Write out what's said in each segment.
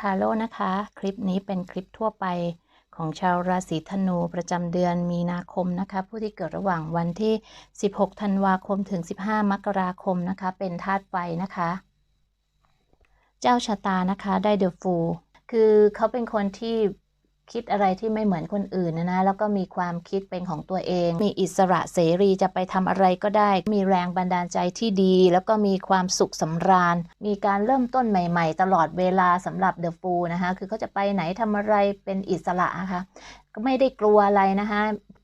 ร่าทาโร่นะคะ คลิปนี้เป็นคลิปทั่วไปของชาวราศีธนูประจำเดือนมีนาคมนะคะ ผู้ที่เกิดระหว่างวันที่ 16 ธันวาคมถึง 15 มกราคมนะคะ เป็นธาตุไฟนะคะ เจ้าชะตานะคะได้เดอะฟูคือเขาเป็นคนที่ คิดอะไรที่ไม่เหมือนคนอื่นนะนะแล้วก็มีความคิดเป็นของตัวเอง มีอิสระเสรีจะไปทำอะไรก็ได้ มีแรงบันดาลใจที่ดี แล้วก็มีความสุขสำราญ มีการเริ่มต้นใหม่ ๆ ตลอดเวลาสำหรับเดอะฟูนะคะคือเขาจะไปไหนทำอะไรเป็นอิสระนะคะก็ไม่ได้กลัวอะไรนะคะ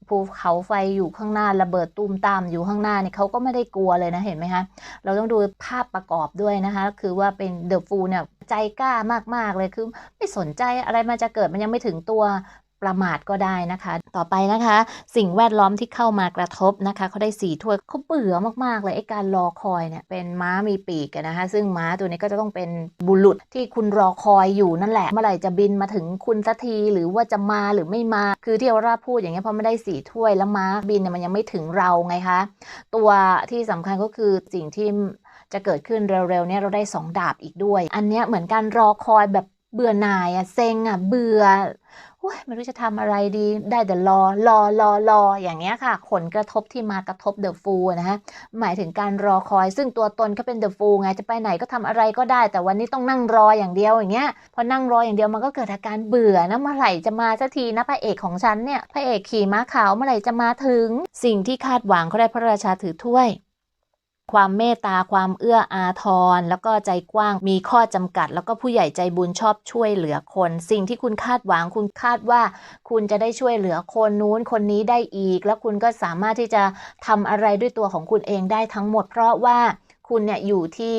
ภูเขาไฟอยู่ข้างหน้าระเบิดตูมตามอยู่ข้างหน้าเนี่ยเขาก็ไม่ได้กลัวเลยนะเห็นไหมคะเราต้องดูภาพประกอบด้วยนะคะคือว่าเป็นเดอะฟูเนี่ย ใจกล้ามากๆเลยคือไม่สนใจอะไรมันจะเกิดมันยังไม่ถึงตัวประมาทก็ได้นะคะ ต่อไปนะคะ สิ่งแวดล้อมที่เข้ามากระทบนะคะเขาได้สีถ้วยเขาเบื่อมากๆเลยไอ้การรอคอยเนี่ยเป็นม้ามีปีกนะคะ ซึ่งม้าตัวนี้ก็จะต้องเป็นบุรุษที่คุณรอคอยอยู่นั่นแหละ เมื่อไหร่จะบินมาถึงคุณสักทีหรือว่าจะมาหรือไม่มา คือที่เราพูดอย่างเงี้ยเพราะไม่ได้สีถ้วยแล้วม้าบินเนี่ยมันยังไม่ถึงเราไงคะ ตัวที่สำคัญก็คือสิ่งที่ จะเกิดขึ้นเร็วๆเนี่ยเราได้สองดาบอีกด้วย อันเนี้ยเหมือนการรอคอยแบบเบื่อหน่ายอะเซ็งอะเบื่อโอ้ยไม่รู้จะทำอะไรดีได้แต่รอรอรอรออย่างเงี้ยค่ะ ผลกระทบที่มากระทบเดอะฟูนะฮะหมายถึงการรอคอย ซึ่งตัวตนเขาเป็นเดอะฟูไงจะไปไหนก็ทำอะไรก็ได้ แต่วันนี้ต้องนั่งรออย่างเดียวอย่างเงี้ยพอนั่งรออย่างเดียวมันก็เกิดอาการเบื่อนะเมื่อไหร่จะมาสักทีนะพระเอกของฉันเนี่ยพระเอกขี่ม้าขาวเมื่อไหร่จะมาถึง สิ่งที่คาดหวังเขาได้พระราชาถือถ้วย ความเมตตาความเอื้ออาทร แล้วก็ใจกว้างมีข้อจำกัด แล้วก็ผู้ใหญ่ใจบุญชอบช่วยเหลือคน สิ่งที่คุณคาดหวังคุณคาดว่า คุณจะได้ช่วยเหลือคนนู้นคนนี้ได้อีก แล้วคุณก็สามารถที่จะทำอะไรด้วยตัวของคุณเองได้ทั้งหมด เพราะว่าคุณเนี่ยอยู่ที่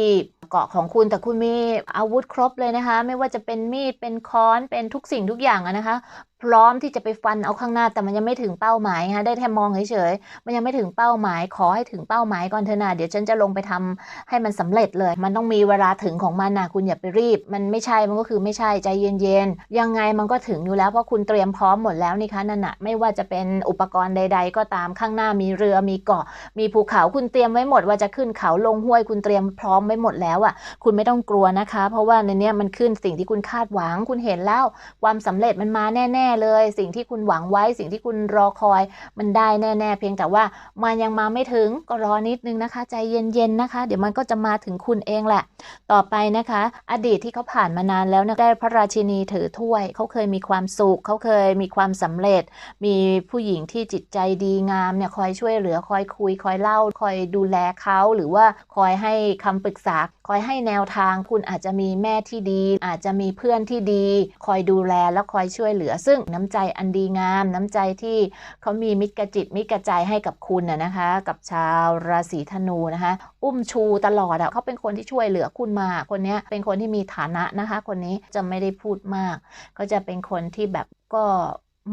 เกาะของคุณแต่คุณมีอาวุธครบเลยนะคะ ไม่ว่าจะเป็นมีดเป็นค้อนเป็นทุกสิ่งทุกอย่างนะคะพร้อมที่จะไปฟันเอาข้างหน้าแต่มันยังไม่ถึงเป้าหมายค่ะได้แค่มองเฉยๆมันยังไม่ถึงเป้าหมาย ขอให้ถึงเป้าหมายก่อนเถอะนะเดี๋ยวฉันจะลงไปทำให้มันสำเร็จเลย มันต้องมีเวลาถึงของมันนะคุณอย่าไปรีบ มันไม่ใช่มันก็คือไม่ใช่ใจเย็นๆยังไงมันก็ถึงอยู่แล้วเพราะคุณเตรียมพร้อมหมดแล้วนี่คะนั่นนะไม่ว่าจะเป็นอุปกรณ์ใด ๆ ก็ตามข้างหน้ามีเรือมีเกาะ มีภูเขาคุณเตรียมไว้หมดว่าจะขึ้นเขาลงห้วยคุณเตรียมพร้อมไว้หมดแล้วอะคุณไม่ต้องกลัวนะคะ เพราะว่าในนี้มันขึ้นสิ่งที่คุณคาดหวังคุณเห็นแล้วความสำเร็จมันมาแน่ๆเลย สิ่งที่คุณหวังไว้ สิ่งที่คุณรอคอยมันได้แน่ ๆ เพียงแต่ว่ามันยังมาไม่ถึงก็รอนิดนึงนะคะ ใจเย็นๆนะคะ เดี๋ยวมันก็จะมาถึงคุณเองแหละ ต่อไปนะคะ อดีตที่เขาผ่านมานานแล้วนะได้พระราชินีถือถ้วย เขาเคยมีความสุขเขาเคยมีความสำเร็จ มีผู้หญิงที่จิตใจดีงามเนี่ยคอยช่วยเหลือคอยคุย คอยเล่า คอยดูแลเขาหรือว่าคอยให้คำปรึกษา คอยให้แนวทางคุณอาจจะมีแม่ที่ดี อาจจะมีเพื่อนที่ดี คอยดูแลและคอยช่วยเหลือซึ่งน้ำใจอันดีงาม น้ำใจที่เขามีมิตรกระจิตมิตรกระใจให้กับคุณนะนะคะ กับชาวราศีธนูนะคะ อุ้มชูตลอดอะเขาเป็นคนที่ช่วยเหลือคุณมา คนนี้เป็นคนที่มีฐานะนะคะ คนนี้จะไม่ได้พูดมาก ก็จะเป็นคนที่แบบก็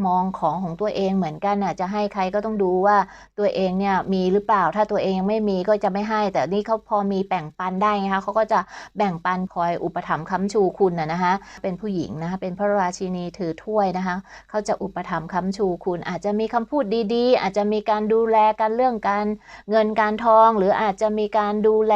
มองของของตัวเองเหมือนกันน่ะจะให้ใครก็ต้องดูว่าตัวเองเนี่ยมีหรือเปล่าถ้าตัวเองยังไม่มีก็จะไม่ให้ แต่นี่เขาพอมีแบ่งปันได้ไงคะเขาก็จะแบ่งปันคอยอุปถัมภ์ค้ำชูคุณน่ะนะคะเป็นผู้หญิงนะคะเป็นพระราชินีถือถ้วยนะคะเขาจะอุปถัมภ์ค้ำชูคุณ อาจจะมีคำพูดดีๆ อาจจะมีการดูแลกันเรื่องการเงินการทอง หรืออาจจะมีการดูแล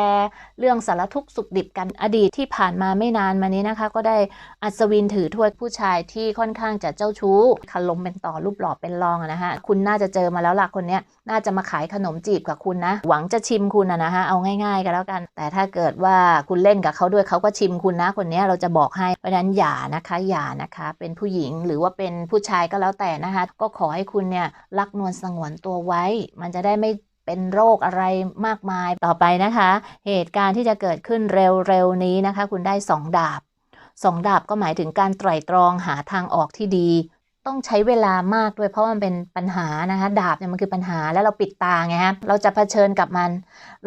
เรื่องสารทุกข์สุขดิบกันอดีตที่ผ่านมาไม่นานมานี้นะคะ ก็ได้อัศวินถือถ้วยผู้ชายที่ค่อนข้างจะเจ้าชู้ลมเป็นต่อรูปหล่อเป็นรองนะฮะคุณน่าจะเจอมาแล้วล่ะคนเนี้ยน่าจะมาขายขนมจีบกับคุณนะ หวังจะชิมคุณนะฮะเอาง่ายๆกันแล้วกัน แต่ถ้าเกิดว่าคุณเล่นกับเขาด้วยเขาก็ชิมคุณนะ คนนี้เราจะบอกให้เพราะนั้นอย่านะคะอย่านะคะ เป็นผู้หญิงหรือว่าเป็นผู้ชายก็แล้วแต่นะคะ ก็ขอให้คุณเนี่ยรักนวลสงวนตัวไว้ มันจะได้ไม่เป็นโรคอะไรมากมายต่อไปนะคะ เหตุการณ์ที่จะเกิดขึ้นเร็วๆนี้นะคะ คุณได้สองดาบสองดาบก็หมายถึงการไตร่ตรองหาทางออกที่ดี ต้องใช้เวลามากด้วยเพราะมันเป็นปัญหานะคะดาบเนี่ยมันคือปัญหาแล้วเราปิดตาไงฮะเราจะเผชิญกับมัน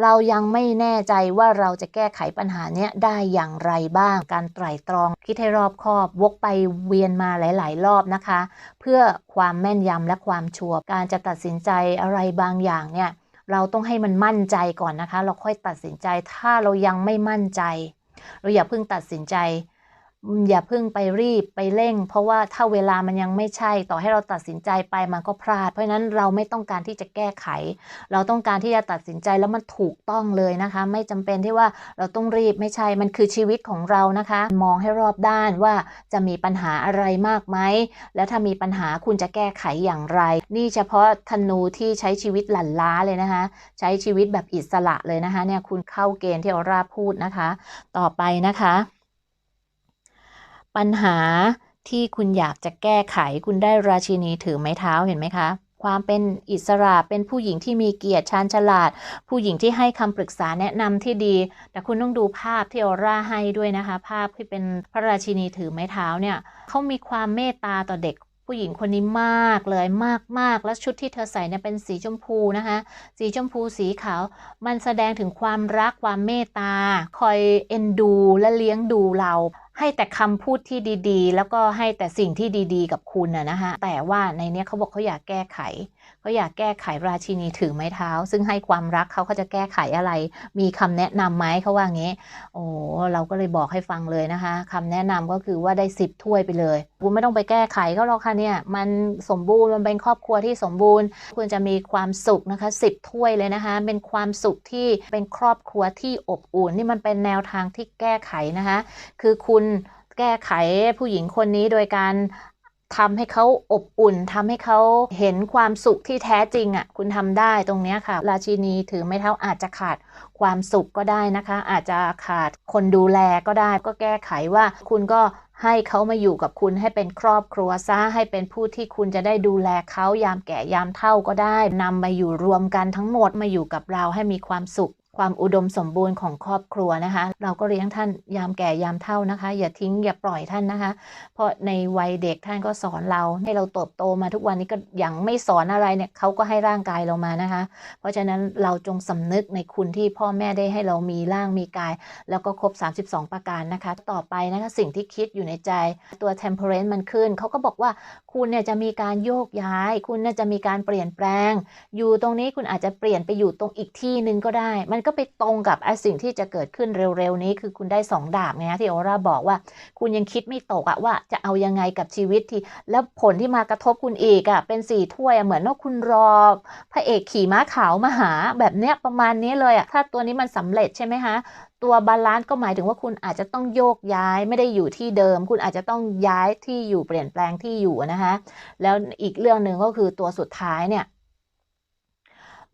เรายังไม่แน่ใจว่าเราจะแก้ไขปัญหาเนี้ยได้อย่างไรบ้าง การไตร่ตรอง คิดให้รอบคอบ วกไปเวียนมาหลาย ๆ รอบนะคะ เพื่อความแม่นยำและความชัวร์การจะตัดสินใจอะไรบางอย่างเนี่ยเราต้องให้มันมั่นใจก่อนนะคะ เราค่อยตัดสินใจถ้าเรายังไม่มั่นใจ เราอย่าเพิ่งตัดสินใจ อย่าเพิ่งไปรีบไปเร่ง เพราะว่าถ้าเวลามันยังไม่ใช่ ต่อให้เราตัดสินใจไปมันก็พลาด เพราะฉะนั้นเราไม่ต้องการที่จะแก้ไข เราต้องการที่จะตัดสินใจแล้วมันถูกต้องเลยนะคะ ไม่จำเป็นที่ว่าเราต้องรีบไม่ใช่มันคือชีวิตของเรานะคะ มองให้รอบด้านว่าจะมีปัญหาอะไรมากไหมแล้วถ้ามีปัญหาคุณจะแก้ไขอย่างไร นี่เฉพาะธนูที่ใช้ชีวิตหลั่นล้าเลยนะคะ ใช้ชีวิตแบบอิสระเลยนะคะ เนี่ยคุณเข้าเกณฑ์ที่ออร่าพูดนะคะ ต่อไปนะคะ ปัญหาที่คุณอยากจะแก้ไขคุณได้ราชินีถือไม้เท้าเห็นไหมคะ ความเป็นอิสระเป็นผู้หญิงที่มีเกียรติชาญฉลาด ผู้หญิงที่ให้คำปรึกษาแนะนำที่ดี แต่คุณต้องดูภาพที่ออร่าให้ด้วยนะคะ ภาพที่เป็นพระราชินีถือไม้เท้าเนี่ยเขามีความเมตตาต่อเด็กผู้หญิงคนนี้มากเลยมากมากและชุดที่เธอใส่เนี่ยเป็นสีชมพูนะคะ สีชมพูสีขาว มันแสดงถึงความรักความเมตตา คอยเอ็นดูและเลี้ยงดูเรา ให้แต่คำพูดที่ดีๆ แล้วก็ให้แต่สิ่งที่ดีๆ กับคุณนะฮะคะแต่ว่าในเนี้ยเขาบอกเขาอยากแก้ไขเขาอยากแก้ไขราชินีถือไม้เท้า ซึ่งให้ความรักเขาเขาจะแก้ไขอะไร มีคำแนะนำไหมเขาว่างี้ โอ้เราก็เลยบอกให้ฟังเลยนะคะคำแนะนำก็คือว่าได้สิบถ้วยไปเลยคุณไม่ต้องไปแก้ไขเขาหรอกค่ะเนี่ยมันสมบูรณ์มันเป็นครอบครัวที่สมบูรณ์คุณจะมีความสุขนะคะสิบถ้วยเลยนะคะเป็นความสุขที่เป็นครอบครัวที่อบอุ่นนี่มันเป็นแนวทางที่แก้ไขนะคะ คือคุณแก้ไขผู้หญิงคนนี้โดยการ ทำให้เขาอบอุ่นทำให้เขาเห็นความสุขที่แท้จริงอะ่ะคุณทำได้ตรงเนี้ยค่ะ ราชินีถือไม้เท้าอาจจะขาดความสุขก็ได้นะคะ อาจจะขาดคนดูแลก็ได้ ก็แก้ไขว่าคุณก็ให้เขามาอยู่กับคุณให้เป็นครอบครัวซะให้เป็นผู้ที่คุณจะได้ดูแลเขายามแก่ยามเฒ่าก็ได้นำมาอยู่รวมกันทั้งหมดมาอยู่กับเราให้มีความสุข ความอุดมสมบูรณ์ของครอบครัวนะคะ เราก็เลี้ยงท่านยามแก่ยามเฒ่านะคะ อย่าทิ้งอย่าปล่อยท่านนะคะ เพราะในวัยเด็กท่านก็สอนเราให้เราเติบโตมาทุกวันนี้ก็ยังไม่สอนอะไรเนี่ยเขาก็ให้ร่างกายเรามานะคะ เพราะฉะนั้นเราจงสำนึกในคุณที่พ่อแม่ได้ให้เรามีร่างมีกาย แล้วก็ครบ 32 ประการนะคะ ต่อไปนะคะสิ่งที่คิดอยู่ในใจตัว temperance มันขึ้นเขาก็บอกว่าคุณเนี่ยจะมีการโยกย้าย คุณเนี่ยจะมีการเปลี่ยนแปลง อยู่ตรงนี้คุณอาจจะเปลี่ยนไปอยู่ตรงอีกที่หนึ่งก็ได้มันก็ไปตรงกับไอ้สิ่งที่จะเกิดขึ้นเร็วๆ นี้คือคุณได้สองดาบไงนะที่โอราบอกว่า คุณยังคิดไม่ตกอะว่าจะเอายังไงกับชีวิตที่ แล้วผลที่มากระทบคุณอีกอะเป็นสี่ถ้วยเหมือนว่าคุณรอ พระเอกขี่ม้าขาวมาหาแบบเนี้ยประมาณนี้เลยอะถ้าตัวนี้มันสำเร็จใช่ไหมคะตัวบาลานซ์ก็หมายถึงว่าคุณอาจจะต้องโยกย้ายไม่ได้อยู่ที่เดิม คุณอาจจะต้องย้ายที่อยู่เปลี่ยนแปลงที่อยู่นะคะแล้วอีกเรื่องหนึ่งก็คือตัวสุดท้ายเนี่ย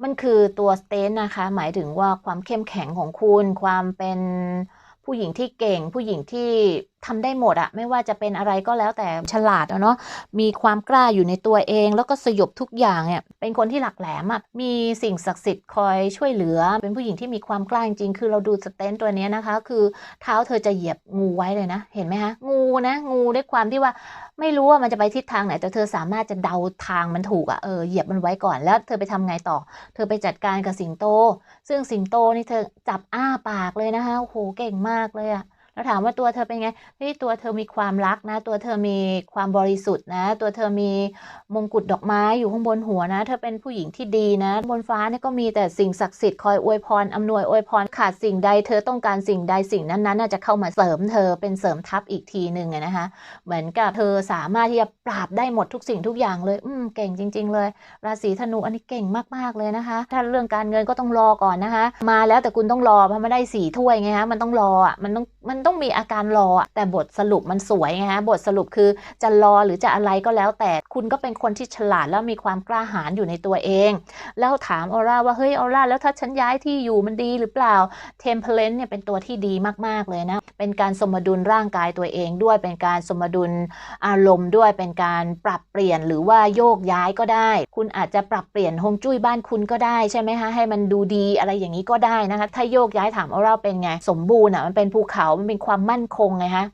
มันคือตัวสเตนนะคะ หมายถึงว่าความเข้มแข็งของคุณ ความเป็นผู้หญิงที่เก่ง ผู้หญิงที่ทำได้หมดอะไม่ว่าจะเป็นอะไรก็แล้วแต่ฉลาดอะเนาะมีความกล้าอยู่ในตัวเอง แล้วก็สยบทุกอย่างเนี่ยเป็นคนที่หลักแหลมอะมีสิ่งศักดิ์สิทธิ์คอยช่วยเหลือ เป็นผู้หญิงที่มีความกล้าจริงๆคือเราดูสเตนตัวนี้นะคะ คือเท้าเธอจะเหยียบงูไว้เลยนะ เห็นไหมคะงูนะ งูด้วยความที่ว่าไม่รู้ว่ามันจะไปทิศทางไหน แต่เธอสามารถจะเดาทางมันถูกอะเออเหยียบมันไว้ก่อนแล้ว เธอไปทำไงต่อ เธอไปจัดการกับสิงโต ซึ่งสิงโตนี่เธอจับอ้าปากเลยนะคะโอ้โหเก่งมากเลยอะ แล้วถามว่าตัวเธอเป็นไงเฮ้ยตัวเธอมีความรักนะ ตัวเธอมีความบริสุทธิ์นะ ตัวเธอมีมงกุฎดอกไม้อยู่ข้างบนหัวนะ เธอเป็นผู้หญิงที่ดีนะ บนฟ้าเนี่ยก็มีแต่สิ่งศักดิ์สิทธิ์คอยอวยพรอำนวยอวยพรขาดสิ่งใด เธอต้องการสิ่งใดสิ่งนั้นๆจะเข้ามาเสริมเธอเป็นเสริมทัพอีกทีหนึ่งนะคะ เหมือนกับเธอสามารถที่จะปราบได้หมดทุกสิ่งทุกอย่างเลย อืมเก่งจริง ๆ เลย ราศีธนูอันนี้เก่งมากๆเลยนะคะ ถ้าเรื่องการเงินก็ต้องรอก่อนนะคะ มาแล้วแต่คุณต้องรอเพราะไม่ได้สี่ถ้วยไงคะมันต้องรออะมันต้องมันต้อง้องมีอาการรอแต่บทสรุปมันสวยไงฮะบทสรุปคือจะรอหรือจะอะไรก็แล้ว แต่คุณก็เป็นคนที่ฉลาดแล้วมีความกล้าหาญอยู่ในตัวเอง แล้วถามออร่าว่าเฮ้ยออร่าแล้วถ้าฉันย้ายที่อยู่มันดีหรือเปล่าเทมเพลนเนี่ยเป็นตัวที่ดีมาก ๆ เลยนะ เป็นการสมดุลร่างกายตัวเองด้วยเป็นการสมดุลอารมณ์ด้วยเป็นการปรับเปลี่ยนหรือว่าโยกย้ายก็ได้ คุณอาจจะปรับเปลี่ยนฮงจุ้ยบ้านคุณก็ได้ใช่ไหมคะให้มันดูดีอะไรอย่างนี้ก็ได้นะคะถ้าโยกย้ายถามออร่าเป็นไงสมบูรณ์อะมันเป็นภูเขามันเป็นความมั่นคงไงฮะ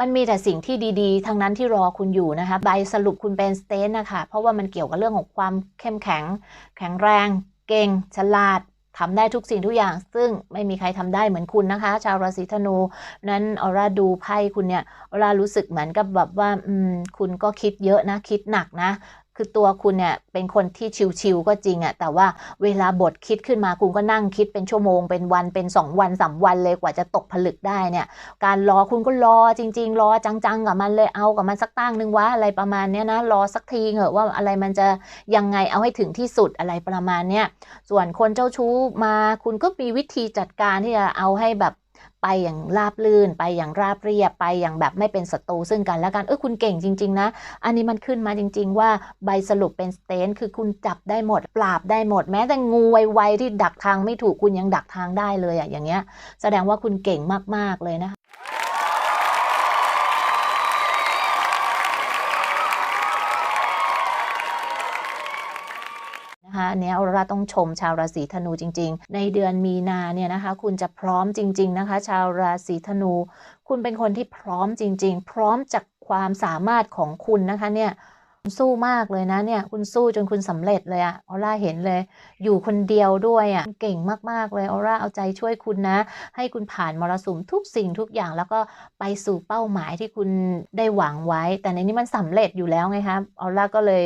มันมีแต่สิ่งที่ดีๆ ทั้งนั้นที่รอคุณอยู่นะคะใบสรุปคุณเป็นสเตนนะคะ เพราะว่ามันเกี่ยวกับเรื่องของความเข้มแข็ง แข็งแรง เก่ง ฉลาดทำได้ทุกสิ่งทุกอย่าง ซึ่งไม่มีใครทำได้เหมือนคุณนะคะ ชาวราศีธนู นั้นออร่าดูไพ่คุณเนี่ยออร่ารู้สึกเหมือนกับแบบว่า อืม คุณก็คิดเยอะนะ คิดหนักนะ คือตัวคุณเนี่ยเป็นคนที่ชิวๆก็จริงอะแต่ว่าเวลาบทคิดขึ้นมาคุณก็นั่งคิดเป็นชั่วโมง เป็นวันเป็น 2 วันสามวันเลยกว่าจะตกผลึกได้เนี่ย การรอคุณก็รอจริง ๆ รอจังๆกับมันเลยเอากับมันสักตั้งนึงวะอะไรประมาณเนี้ยนะรอสักทีเหอะว่าอะไรมันจะยังไงเอาให้ถึงที่สุดอะไรประมาณเนี้ยส่วนคนเจ้าชู้มาคุณก็มีวิธีจัดการที่จะเอาให้แบบ ไปอย่างราบลื่น ไปอย่างราบเรียบไปอย่างแบบไม่เป็นศัตรูซึ่งกันและกันเออคุณเก่งจริง ๆ นะ อันนี้มันขึ้นมาจริง ๆ ว่าใบสรุปเป็นสเตนคือคุณจับได้หมด ปราบได้หมด แม้แต่งูไวๆที่ดักทางไม่ถูกคุณยังดักทางได้เลยอะอย่างเงี้ย แสดงว่าคุณเก่งมากๆเลยนะคะ นะคะ อันนี้ออโรราต้องชมชาวราศีธนูจริง ๆ ในเดือนมีนาเนี่ยนะคะ คุณจะพร้อมจริง ๆ นะคะ ชาวราศีธนู คุณเป็นคนที่พร้อมจริง ๆ พร้อมจากความสามารถของคุณนะคะเนี่ย คุณสู้มากเลยนะเนี่ย คุณสู้จนคุณสำเร็จเลยอะออร่าเห็นเลย อยู่คนเดียวด้วยอะเก่งมากๆเลยออร่าเอาใจช่วยคุณนะ ให้คุณผ่านมรสุมทุกสิ่งทุกอย่างแล้วก็ไปสู่เป้าหมายที่คุณได้หวังไว้ แต่ในนี้มันสำเร็จอยู่แล้วไงคะออร่าก็เลย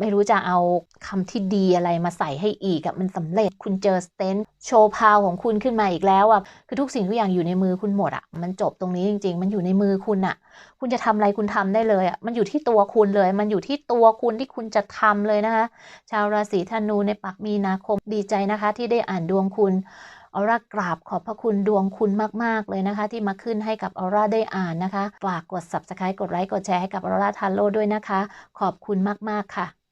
ไม่รู้จะเอาคำที่ดีอะไรมาใส่ให้อีกอะมันสำเร็จคุณเจอสเตนโชว์พาวของคุณขึ้นมาอีกแล้วอะคือทุกสิ่งทุกอย่างอยู่ในมือคุณหมดอะมันจบตรงนี้จริง ๆ มันอยู่ในมือคุณอะคุณจะทำอะไรคุณทำได้เลยอะมันอยู่ที่ตัวคุณเลยมันอยู่ที่ตัวคุณที่คุณจะทำเลยนะคะ ชาวราศีธนูในปักมีนาคมดีใจนะคะ ที่ได้อ่านดวงคุณออร่ากราบขอบพระคุณดวงคุณมาก ๆ เลยนะคะ ที่มาขึ้นให้กับออร่าได้อ่านนะคะ ฝากกด subscribe กดไลค์กดแชร์ให้กับออร่าทันโลด้วยนะคะ ขอบคุณมาก ๆ ค่ะ